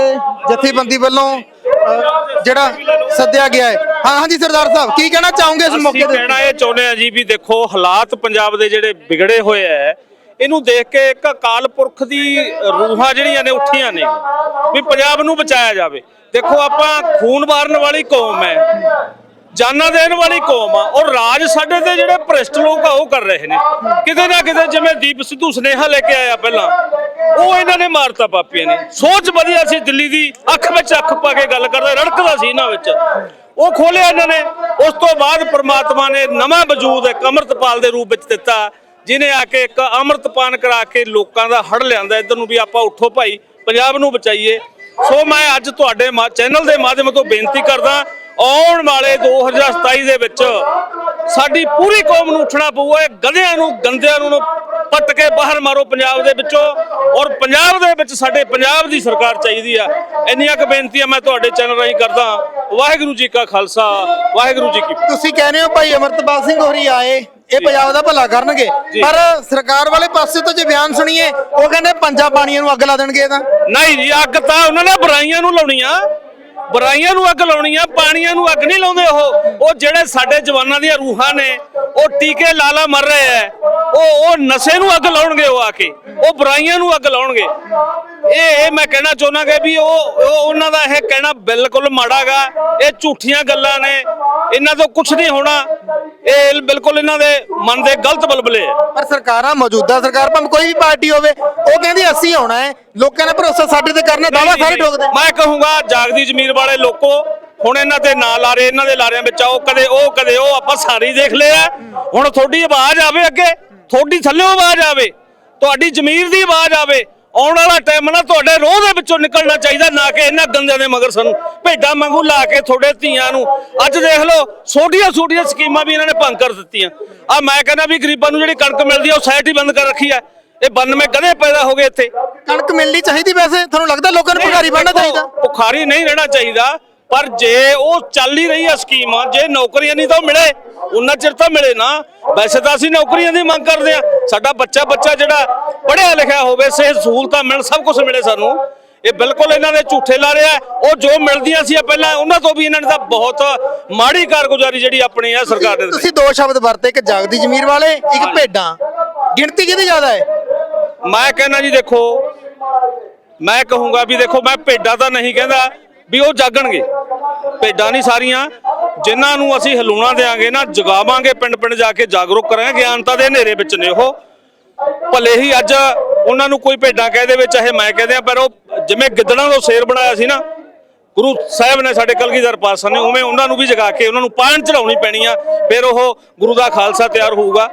ਜਥੇਬੰਦੀ ਵੱਲੋਂ ਅ, ਜਿਹੜਾ ਸੱਦਿਆ ਗਿਆ ਹੈ। ਹਾਂ ਹਾਂਜੀ ਸਰਦਾਰ ਸਾਹਿਬ ਕੀ ਕਹਿਣਾ ਚਾਹੋਗੇ ਇਸ ਮੌਕੇ ਅਸੀਂ ਤੇ? ਕਹਿਣਾ ਇਹ ਚਾਹੁੰਦੇ ਆ ਜੀ ਵੀ ਦੇਖੋ ਹਾਲਾਤ ਪੰਜਾਬ ਦੇ ਜਿਹੜੇ ਵਿਗੜੇ ਹੋਏ ਐ ਇਹਨੂੰ ਦੇਖ ਕੇ ਇੱਕ ਅਕਾਲ ਪੁਰਖ ਦੀ ਰੂਹਾਂ ਜਿਹੜੀਆਂ ਨੇ ਉੱਠੀਆਂ ਨੇ ਵੀ ਪੰਜਾਬ ਨੂੰ ਬਚਾਇਆ ਜਾਵੇ। ਦੇਖੋ ਆਪਾਂ ਖੂਨ ਵਾਰਨ ਵਾਲੀ ਕੌਮ ਹੈ। ਜਾਨਾਂ ਦੇਣ ਵਾਲੀ ਕੌਮ ਆ ਔਰ ਰਾਜ ਸਾਡੇ ਤੇ ਜਿਹੜੇ ਭ੍ਰਿਸ਼ਟ ਲੋਕ ਆ, ਉਹ ਕਰ ਰਹੇ ਨੇ। ਕਿਤੇ ਨਾ ਕਿਤੇ ਜਿਵੇਂ ਦੀਪ ਸਿੱਧੂ ਸੁਨੇਹਾ ਲੈ ਕੇ ਆਇਆ ਪਹਿਲਾਂ, ਉਹ ਇਹਨਾਂ ਨੇ ਮਾਰਤਾ ਪਾਪੀਆਂ ਨੇ। ਸੋਚ ਵਧੀਆ ਸੀ ਦਿੱਲੀ ਦੀ, ਅੱਖ ਵਿੱਚ ਅੱਖ ਪਾ ਕੇ ਗੱਲ ਕਰਦਾ, ਰੜਕਦਾ ਸੀ ਇਹਨਾਂ ਵਿੱਚ। ਉਹ ਖੋਲਿਆ ਇਹਨਾਂ ਨੇ। ਉਸ ਤੋਂ ਬਾਅਦ ਪ੍ਰਮਾਤਮਾ ਨੇ ਨਵਾਂ ਵਜੂਦ ਇੱਕ ਅੰਮ੍ਰਿਤਪਾਲ ਦੇ ਰੂਪ ਵਿੱਚ ਦਿੱਤਾ ਜਿਨੇ ਆ ਕੇ ਇੱਕ ਅੰਮ੍ਰਿਤਪਾਨ ਕਰਾ ਕੇ ਲੋਕਾਂ ਦਾ ਹੜ ਲਿਆਂਦਾ। ਇਧਰ ਨੂੰ ਵੀ ਆਪਾਂ ਉੱਠੋ ਭਾਈ, ਪੰਜਾਬ ਨੂੰ ਬਚਾਈਏ। ਸੋ ਮੈਂ ਅੱਜ ਤੁਹਾਡੇ ਮਾ- ਚੈਨਲ ਦੇ ਮਾਧਿਅਮ ਤੋਂ ਬੇਨਤੀ ਕਰਦਾ ਆਉਣ ਵਾਲੇ 2027 ਦੇ ਵਿੱਚ ਸਾਡੀ ਪੂਰੀ ਕੌਮ ਨੂੰ ਉੱਠਣਾ ਪਊਗਾ ਗਧਿਆਂ ਨੂੰ ਗੰਦਿਆਂ ਨੂੰ ਪੱਟ ਕੇ ਬਾਹਰ ਮਾਰੋ ਪੰਜਾਬ ਦੇ ਵਿੱਚੋਂ ਔਰ ਪੰਜਾਬ ਦੇ ਵਿੱਚ ਸਾਡੇ ਪੰਜਾਬ ਦੀ ਸਰਕਾਰ ਚਾਹੀਦੀ ਆ। ਇੰਨੀਆਂ ਕੁ ਬੇਨਤੀਆਂ ਮੈਂ ਤੁਹਾਡੇ ਚੈਨਲ ਰਾਹੀਂ ਕਰਦਾ ਵਾਹਿਗੁਰੂ ਜੀ ਕਾ ਖਾਲਸਾ ਵਾਹਿਗੁਰੂ ਜੀ ਕੀ। ਤੁਸੀਂ ਕਹਿੰਦੇ ਹੋ ਭਾਈ ਅਮਰਤਪਾਲ ਸਿੰਘ ਹੋਰੀ ਆਏ ਇਹ ਪੰਜਾਬ ਦਾ ਭਲਾ ਕਰਨਗੇ। ਪਰ ਸਰਕਾਰ ਵਾਲੇ ਪਾਸੇ ਤੋਂ ਜੇ ਬਿਆਨ ਸੁਣੀਏ ਉਹ ਕਹਿੰਦੇ ਪੰਜਾ ਪਾਣੀਆਂ ਨੂੰ ਅੱਗ ਲਾ ਦੇਣਗੇ ਤਾਂ। ਨਹੀਂ ਜੀ ਅੱਗ ਤਾਂ ਉਹਨਾਂ ਨੇ ਬੁਰਾਈਆਂ ਨੂੰ ਲਾਉਣੀ ਆ। ਬੁਰਾਈਆਂ ਨੂੰ ਅੱਗ ਲਾਉਣੀ ਆ, ਪਾਣੀਆਂ ਨੂੰ ਅੱਗ ਨਹੀਂ ਲਾਉਂਦੇ ਉਹ। ਉਹ ਜਿਹੜੇ ਸਾਡੇ ਜਵਾਨਾਂ ਦੀਆਂ ਰੂਹਾਂ ਨੇ ਉਹ ਟੀਕੇ ਲਾਲਾ ਮਰ ਰਹੇ ਐ। ਉਹ ਉਹ ਨਸ਼ੇ ਨੂੰ ਅੱਗ ਲਾਉਣਗੇ ਉਹ ਆ ਕੇ। ਉਹ ਬੁਰਾਈਆਂ ਨੂੰ ਅੱਗ ਲਾਉਣਗੇ। ਇਹ ਇਹ ਮੈਂ ਕਹਿਣਾ ਚਾਹੁੰਦਾ ਕਿ ਵੀ ਉਹ ਉਹ- ਉਹਨਾਂ ਦਾ ਇਹ ਕਹਿਣਾ ਬਿਲਕੁਲ ਮਾੜਾਗਾ ਇਹ ਝੂਠੀਆਂ ਗੱਲਾਂ ਨੇ। ਇਹਨਾਂ ਤੋਂ ਕੁਝ ਨਹੀਂ ਹੋਣਾ। ਇਹ ਬਿਲਕੁਲ ਇਹਨਾਂ ਦੇ ਮਨ ਦੇ ਗਲਤ ਬਲਬਲੇ ਹੈ ਪਰ ਸਰਕਾਰਾਂ ਮੌਜੂਦਾ ਸਰਕਾਰ ਭਾਵੇਂ ਕੋਈ ਵੀ ਪਾਰਟੀ ਹੋਵੇ ਉਹ ਕਹਿੰਦੀ ਅਸੀਂ ਆਉਣਾ ਹੈ ਲੋਕਾਂ ਨੇ ਭਰੋਸਾ ਸਾਡੇ ਤੇ ਕਰਨਾ ਦਾਵਾ ਸਾਰੇ ਠੋਕਦੇ। ਮੈਂ ਕਹੂੰਗਾ ਜਾਗਦੀ ਜ਼ਮੀਰ ਵਾਲੇ ਲੋਕੋ ਹੁਣ ਇਹਨਾਂ ਦੇ ਨਾਂ ਲਾਰੇ ਇਹਨਾਂ ਦੇ ਲਾਰਿਆਂ ਵਿੱਚ ਆਓ ਕਦੇ ਉਹ ਕਦੇ ਉਹ ਆਪਾਂ ਸਾਰੇ ਦੇਖ ਲਿਆ। ਹੁਣ ਤੁਹਾਡੀ ਆਵਾਜ਼ ਆਵੇ ਅੱਗੇ ਤੁਹਾਡੀ ਥੱਲੇ ਆਵਾਜ਼ ਆਵੇ ਤੁਹਾਡੀ ਜ਼ਮੀਰ ਦੀ ਆਵਾਜ਼ ਆਵੇ ਆਉਣ ਵਾਲਾ ਟਾਈਮ ਨਾ ਤੁਹਾਡੇ ਰੋਹ ਦੇ ਵਿੱਚੋਂ ਨਿਕਲਣਾ ਚਾਹੀਦਾ ਨਾ ਕਿ ਇਹਨਾਂ ਗੰਦਿਆਂ ਦੇ ਮਗਰ ਸਾਨੂੰ ਭੇਡਾਂ ਵਾਂਗੂ ਲਾ ਕੇ ਤੁਹਾਡੇ ਧੀਆਂ ਨੂੰ। ਅੱਜ ਦੇਖ ਲਓ ਛੋਟੀਆਂ ਛੋਟੀਆਂ ਸਕੀਮਾਂ ਵੀ ਇਹਨਾਂ ਨੇ ਭੰਗ ਕਰ ਦਿੱਤੀਆਂ। ਆ ਮੈਂ ਕਹਿੰਦਾ ਵੀ ਗਰੀਬਾਂ ਨੂੰ ਜਿਹੜੀ ਕਣਕ ਮਿਲਦੀ ਆ ਉਹ ਹੀ ਬੰਦ ਕਰ ਰੱਖੀ ਆ। ਇਹ 92 ਕਦੇ ਪੈਦਾ ਹੋ ਗਏ ਇੱਥੇ। ਕਣਕ ਮਿਲਣੀ ਚਾਹੀਦੀ ਵੈਸੇ ਤੁਹਾਨੂੰ ਲੱਗਦਾ ਲੋਕਾਂ ਨੂੰ ਭਿਖਾਰੀ ਬਣਨਾ ਚਾਹੀਦਾ? ਭੁਖਾਰੀ ਨਹੀਂ ਰਹਿਣਾ ਚਾਹੀਦਾ। ਪਰ ਜੇ ਉਹ ਚੱਲ ਹੀ ਰਹੀ ਆ ਸਕੀਮ ਜੇ ਨੌਕਰੀਆਂ ਨਹੀਂ ਤਾਂ ਮਿਲੇ ਉਹਨਾਂ ਚਿਰ ਤਾਂ ਮਿਲੇ ਨਾ। ਵੈਸੇ ਤਾਂ ਅਸੀਂ ਨੌਕਰੀਆਂ ਦੀ ਮੰਗ ਕਰਦੇ ਆ। ਸਾਡਾ ਬੱਚਾ ਬੱਚਾ ਜਿਹੜਾ ਪੜ੍ਹਿਆ ਲਿਖਿਆ ਹੋਵੇ ਸਿਹਤ ਸਹੂਲਤਾਂ ਮਿਲ ਸਭ ਕੁਝ ਮਿਲੇ ਸਾਨੂੰ। ਇਹ ਬਿਲਕੁਲ ਇਹਨਾਂ ਦੇ ਝੂਠੇ ਲਾ ਰਿਹਾ ਉਹ ਜੋ ਮਿਲਦੀਆਂ ਸੀ ਪਹਿਲਾਂ ਉਹਨਾਂ ਤੋਂ ਵੀ ਇਹਨਾਂ ਨੇ ਤਾਂ ਬਹੁਤ ਮਾੜੀ ਕਾਰਗੁਜ਼ਾਰੀ ਜਿਹੜੀ ਆਪਣੀ ਆ ਸਰਕਾਰ ਨੇ ਤੁਸੀਂ ਦੋ ਸ਼ਬਦ ਵਰਤੇ ਇੱਕ ਜਾਗਦੀ ਜ਼ਮੀਰ ਵਾਲੇ ਇੱਕ ਭੇਡਾਂ। ਗਿਣਤੀ ਕਿਹਦੀ ਜ਼ਿਆਦਾ ਹੈ? ਮੈਂ ਕਹਿੰਦਾ ਜੀ ਦੇਖੋ ਮੈਂ ਕਹੂੰਗਾ ਵੀ ਦੇਖੋ ਮੈਂ ਭੇਡਾਂ ਤਾਂ ਨਹੀਂ ਕਹਿੰਦਾ। ਵੀ ਉਹ ਜਾਗਣਗੇ। ਭੇਡਾਂ ਨਹੀਂ ਸਾਰੀਆਂ। ਜਿਨ੍ਹਾਂ ਨੂੰ ਅਸੀਂ ਹਲੂਣਾ ਦੇਾਂਗੇ ਨਾ, ਜਗਾਵਾਂਗੇ ਪਿੰਡ ਪਿੰਡ ਜਾ ਕੇ, ਜਾਗਰੂਕ ਕਰਾਂਗੇ। ਗਿਆਨਤਾ ਦੇ ਹਨੇਰੇ ਵਿੱਚ ਨੇ ਉਹ। ਭਲੇ ਹੀ ਅੱਜ ਉਹਨਾਂ ਨੂੰ ਕੋਈ ਭੇਡਾਂ ਕਹਿ ਦੇਵੇ, ਚਾਹੇ ਮੈਂ ਕਹਿ ਦਿਆਂ, ਪਰ ਉਹ ਜਿਵੇਂ ਗਿੱਦੜਾਂ ਤੋਂ ਸ਼ੇਰ ਬਣਾਇਆ ਸੀ ਨਾ, ਗੁਰੂ ਸਾਹਿਬ ਨੇ ਸਾਡੇ ਕਲਗੀਧਰ ਪਾਤਸ਼ਾਹ ਨੇ, ਉਵੇਂ ਉਹਨਾਂ ਨੂੰ ਵੀ ਜਗਾ ਕੇ ਉਹਨਾਂ ਨੂੰ ਪਾਣ ਚੜਾਉਣੀ ਪੈਣੀ ਆ। ਫਿਰ ਉਹ ਗੁਰੂ ਦਾ ਖਾਲਸਾ ਤਿਆਰ ਹੋਊਗਾ।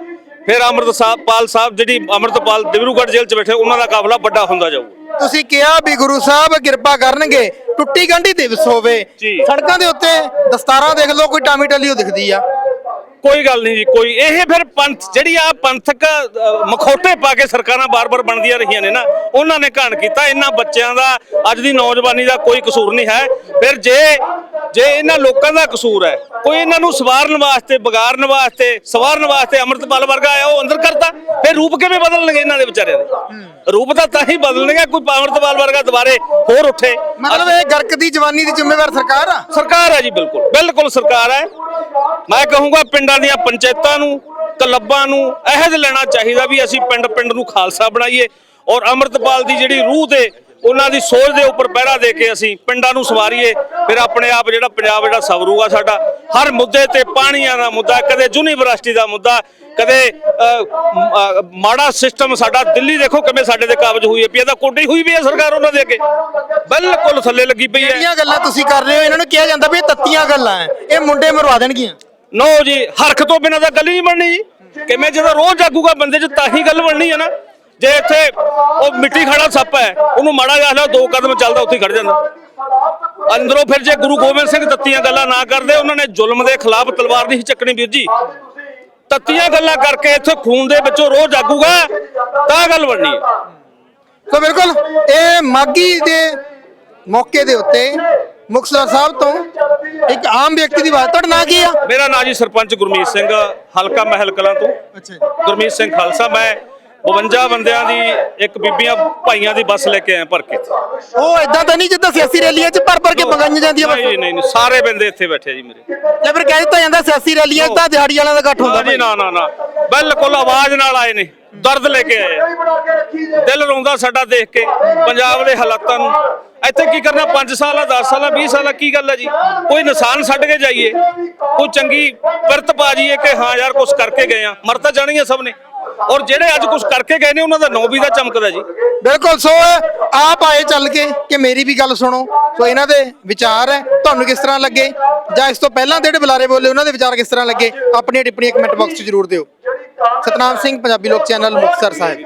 ਫਿਰ ਅੰਮ੍ਰਿਤ ਪਾਲ ਸਾਹਿਬ ਜਿਹੜੀ ਅੰਮ੍ਰਿਤਪਾਲ ਦਿਬਰੂਗੜ੍ਹ ਜੇਲ੍ਹ 'ਚ ਬੈਠੇ, ਉਹਨਾਂ ਦਾ ਕਾਫਲਾ ਵੱਡਾ ਹੁੰਦਾ ਜਾਊਗਾ। ਤੁਸੀਂ ਕਿਹਾ ਵੀ ਗੁਰੂ ਸਾਹਿਬ ਕਿਰਪਾ ਕਰਨਗੇ ਟੁੱਟੀ ਗੰਢੀ ਦਿਵਸ ਹੋਵੇ। ਸੜਕਾਂ ਦੇ ਉੱਤੇ ਦਸਤਾਰਾਂ ਦੇਖ ਲਓ ਕੋਈ ਟਾਮੀ ਟੱਲੀ ਉਹ ਦਿਖਦੀ ਆ ਕੋਈ ਗੱਲ ਨਹੀਂ ਜੀ ਕੋਈ। ਇਹ ਫਿਰ ਪੰਥ ਜਿਹੜੀ ਆ ਪੰਥਕ ਮਖੌਟੇ ਪਾ ਕੇ ਸਰਕਾਰਾਂ ਬਾਰ-ਬਾਰ ਬਣਦੀਆਂ ਰਹੀਆਂ ਨੇ ਨਾ ਉਹਨਾਂ ਨੇ ਘਾਣ ਕੀਤਾ। ਇਹਨਾਂ ਬੱਚਿਆਂ ਦਾ ਅੱਜ ਦੀ ਨੌਜਵਾਨੀ ਦਾ ਕੋਈ ਕਸੂਰ ਨਹੀਂ ਹੈ। ਫਿਰ ਜੇ ਜੇ ਇਹਨਾਂ ਲੋਕਾਂ ਦਾ ਕਸੂਰ ਹੈ ਕੋਈ ਇਹਨਾਂ ਨੂੰ ਸਵਾਰਨ ਵਾਸਤੇ ਵਿਗਾੜਨ ਵਾਸਤੇ ਸਵਾਰਨ ਵਾਸਤੇ ਅੰਮ੍ਰਿਤਪਾਲ ਵਰਗਾ ਆਇਆ ਉਹ ਅੰਦਰ ਕਰਤਾ ਫਿਰ ਰੂਪ ਕਿਵੇਂ ਬਦਲਣਗੇ ਇਹਨਾਂ ਦੇ ਵਿਚਾਰਿਆਂ ਦੇ? ਰੂਪ ਤਾਂ ਤਾਂ ਹੀ ਬਦਲਣਗੇ ਕੋਈ ਅੰਮ੍ਰਿਤਪਾਲ ਵਰਗਾ ਦੁਬਾਰੇ ਹੋਰ ਉੱਠੇ। ਮਤਲਬ ਇਹ ਗਰਕ ਦੀ ਜਵਾਨੀ ਦੀ ਜ਼ਿੰਮੇਵਾਰ ਸਰਕਾਰ ਆ? ਸਰਕਾਰ ਹੈ ਜੀ ਬਿਲਕੁਲ। ਬਿਲਕੁਲ ਸਰਕਾਰ ਹੈ। ਮੈਂ ਕਹੂੰਗਾ ਪਿੰਡਾਂ ਦੀਆਂ ਪੰਚਾਇਤਾਂ ਨੂੰ ਕਲੱਬਾਂ ਨੂੰ ਅਹਿਦ ਲੈਣਾ ਚਾਹੀਦਾ ਵੀ ਅਸੀਂ ਪਿੰਡ ਪਿੰਡ ਨੂੰ ਖਾਲਸਾ ਬਣਾਈਏ ਔਰ ਅੰਮ੍ਰਿਤਪਾਲ ਦੀ ਜਿਹੜੀ ਰੂਹ ਤੇ ਉਹਨਾਂ ਦੀ ਸੋਚ ਦੇ ਉੱਪਰ ਪਹਿਰਾ ਦੇ ਕੇ ਅਸੀਂ ਪਿੰਡਾਂ ਨੂੰ ਸਵਾਰੀਏ ਫਿਰ ਆਪਣੇ ਆਪ ਜਿਹੜਾ ਪੰਜਾਬ ਜਿਹੜਾ ਸਵਰੂਗਾ ਸਾਡਾ। ਹਰ ਮੁੱਦੇ ਤੇ ਪਾਣੀਆਂ ਦਾ ਮੁੱਦਾ ਕਦੇ ਯੂਨੀਵਰਸਿਟੀ ਦਾ ਮੁੱਦਾ ਕਦੇ ਅ, ਮਾੜਾ ਸਿਸਟਮ ਸਾਡਾ ਦਿੱਲੀ ਦੇਖੋ ਕਿਵੇਂ ਸਾਡੇ ਤੇ ਕਾਬਜ ਹੋਈ ਹੈ ਪਈ ਇਹਦਾ ਕੋਡੀ ਹੋਈ ਵੀ ਹੈ ਸਰਕਾਰ ਉਹਨਾਂ ਦੇ ਅੱਗੇ। ਬਿਲਕੁਲ ਥੱਲੇ ਲੱਗੀ ਪਈ ਹੈ। ਜਿਹੜੀਆਂ ਗੱਲਾਂ ਤੁਸੀਂ ਕਰ ਰਹੇ ਹੋ? ਇਹਨਾਂ ਨੂੰ ਕਿਹਾ ਜਾਂਦਾ ਵੀ ਇਹ ਤੱਤੀਆਂ ਗੱਲਾਂ ਐ ਇਹ ਮੁੰਡੇ ਮਰਵਾ ਦੇਣਗੀਆਂ। ਨੋ ਜੀ, ਹਰਖ ਤੋਂ ਬਿਨਾਂ ਤਾਂ ਗੱਲ ਹੀ ਨਹੀਂ ਬਣਨੀ ਜੀ। ਕਿਵੇਂ ਜਦੋਂ ਰੋਜ਼ ਜਾਗੂਗਾ ਬੰਦੇ 'ਚ, ਤਾਂ ਹੀ ਗੱਲ ਬਣਨੀ ਹੈ ਨਾ। ਜੇ ਇੱਥੇ ਉਹ ਮਿੱਟੀ ਖੜਾ ਸੱਪ ਹੈ, ਉਹਨੂੰ ਮਾੜਾ ਜਿਹਾ ਹਲਾ ਦੋ ਕਦਮ ਚੱਲਦਾ, ਉੱਥੇ ਖੜ ਜਾਂਦਾ। ਅੰਦਰੋਂ ਫਿਰ ਜੇ ਗੁਰੂ ਗੋਬਿੰਦ ਸਿੰਘ ਤੱਤੀਆਂ ਗੱਲਾਂ ਨਾ ਕਰਦੇ, ਉਹਨਾਂ ਨੇ ਜ਼ੁਲਮ ਦੇ ਖਿਲਾਫ ਤਲਵਾਰ ਦੀ ਸੀ ਚੱਕਣੀ ਵੀਰ ਜੀ। ਤੱਤੀਆਂ ਗੱਲਾਂ ਕਰਕੇ ਇੱਥੇ ਖੂਨ ਦੇ ਵਿੱਚੋਂ ਰੋਜ਼ ਜਾਗੂਗਾ, ਤਾਂ ਗੱਲ ਬਣਨੀ ਹੈ। ਸੋ ਬਿਲਕੁਲ, ਇਹ ਮਾਗੀ ਦੇ ਮੌਕੇ ਦੇ ਉੱਤੇ ਮੁਕਤਸਰ ਸਾਹਿਬ ਤੋਂ ਇੱਕ ਆਮ ਵਿਅਕਤੀ ਦੀ ਬਾਤ ਤੁਹਾਡਾ ਨਾਂ ਕੀ ਆ? ਮੇਰਾ ਨਾਂ ਜੀ ਸਰਪੰਚ ਗੁਰਮੀਤ ਸਿੰਘ ਹਲਕਾ ਮਹਿਲ ਕਲਾਂ ਤੋਂ। ਅੱਛਾ ਗੁਰਮੀਤ ਸਿੰਘ ਖਾਲਸਾ ਮੈਂ 52 ਬੰਦਿਆਂ ਦੀ ਇੱਕ ਬੀਬੀਆਂ ਭਾਈਆਂ ਦੀ ਬੱਸ ਲੈ ਕੇ ਆਏ ਭਰ ਕੇ। ਉਹ ਇਦਾਂ ਤਾਂ ਨਹੀਂ ਜਿੱਦਾਂ ਸਿਆਸੀ ਰੈਲੀਆਂ 'ਚ ਭਰ ਭਰ ਕੇ ਮੰਗਾਈਆਂ ਜਾਂਦੀਆਂ ਬਸ? ਨਹੀਂ ਨਹੀਂ ਸਾਰੇ ਬੰਦੇ ਇੱਥੇ ਬੈਠੇ ਜੀ ਮੇਰੇ। ਜਾਂ ਫਿਰ ਕਹਿ ਦਿੱਤਾ ਜਾਂਦਾ ਸਿਆਸੀ ਰੈਲੀਆਂ 'ਚ ਤਾਂ ਦਿਹਾੜੀ ਵਾਲਿਆਂ ਦਾ ਇਕੱਠ ਹੁੰਦਾ ਨਾ ਜੀ ਨਾ ਨਾ ਨਾ। ਬਿਲਕੁਲ ਆਵਾਜ਼ ਨਾਲ ਆਏ ਨੇ। ਦਰਦ ਲੈ ਕੇ ਆਏ ਆ। ਦਿਲ ਰੋਂਦਾ ਸਾਡਾ ਦੇਖ ਕੇ ਪੰਜਾਬ ਦੇ ਹਾਲਾਤਾਂ ਨੂੰ। ਇੱਥੇ ਕੀ ਕਰਨਾ 5 ਸਾਲ ਆ 10 ਸਾਲ ਆ 20 ਸਾਲ ਆ ਕੀ ਗੱਲ ਹੈ ਜੀ? ਕੋਈ ਨਿਸ਼ਾਨ ਛੱਡ ਕੇ ਜਾਈਏ। ਕੋਈ ਚੰਗੀ ਪਿਰਤ ਪਾ ਜਾਈਏ ਕਿ ਹਾਂ ਯਾਰ ਕੁਝ ਕਰਕੇ ਗਏ ਆ। ਮਰ ਤਾਂ ਜਾਣੀਆਂ ਸਭ ਨੇ। ਔਰ ਜਿਹੜੇ ਅੱਜ ਕੁਝ ਕਰਕੇ ਗਏ ਨੇ ਉਹਨਾਂ ਦਾ ਨਾਂ ਵੀ ਦਾ ਚਮਕਦਾ ਜੀ। ਬਿਲਕੁਲ ਸੋ ਆਪ ਆਏ ਚੱਲ ਕੇ ਕਿ ਮੇਰੀ ਵੀ ਗੱਲ ਸੁਣੋ। ਸੋ ਇਹਨਾਂ ਦੇ ਵਿਚਾਰ ਹੈ ਤੁਹਾਨੂੰ ਕਿਸ ਤਰ੍ਹਾਂ ਲੱਗੇ? ਜਾਂ ਇਸ ਤੋਂ ਪਹਿਲਾਂ ਜਿਹੜੇ ਬੁਲਾਰੇ ਬੋਲੇ ਉਹਨਾਂ ਦੇ ਵਿਚਾਰ ਕਿਸ ਤਰ੍ਹਾਂ ਲੱਗੇ? ਆਪਣੀਆਂ ਟਿੱਪਣੀਆਂ ਕਮੈਂਟ ਬਾਕਸ 'ਚ ਜ਼ਰੂਰ ਦਿਓ। ਸਤਨਾਮ ਸਿੰਘ ਪੰਜਾਬੀ ਲੋਕ ਚੈਨਲ ਮੁਕਤਸਰ ਸਾਹਿਬ।